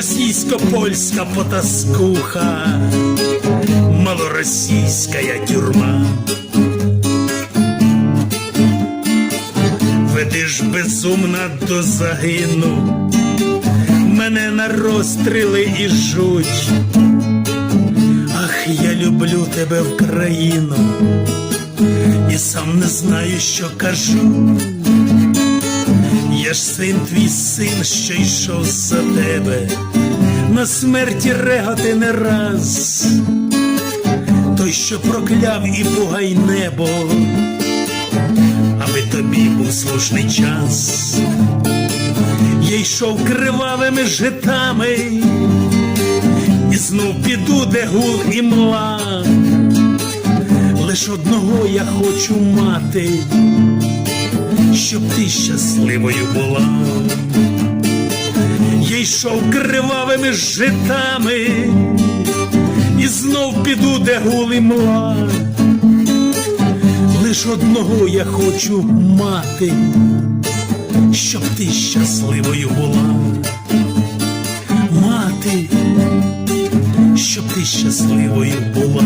російсько-польська потаскуха, малоросійська тюрма. Ведиш безумна до загину, мене на розстріли і жуть. Ах, я люблю тебе в країну, і сам не знаю, що кажу. Я ж син твій син, що йшов за тебе, на смерті реготи не раз, той, що прокляв і бугай небо, аби тобі був слушний час. Я йшов кривавими житами, і знов піду, де гул і мла. Лиш одного я хочу мати, щоб ти щасливою була. Я йшов кривавими житами, і знов піду, де гул і мла. Лиш одного я хочу мати, щоб ти щасливою була. Мати, щоб ти щасливою була.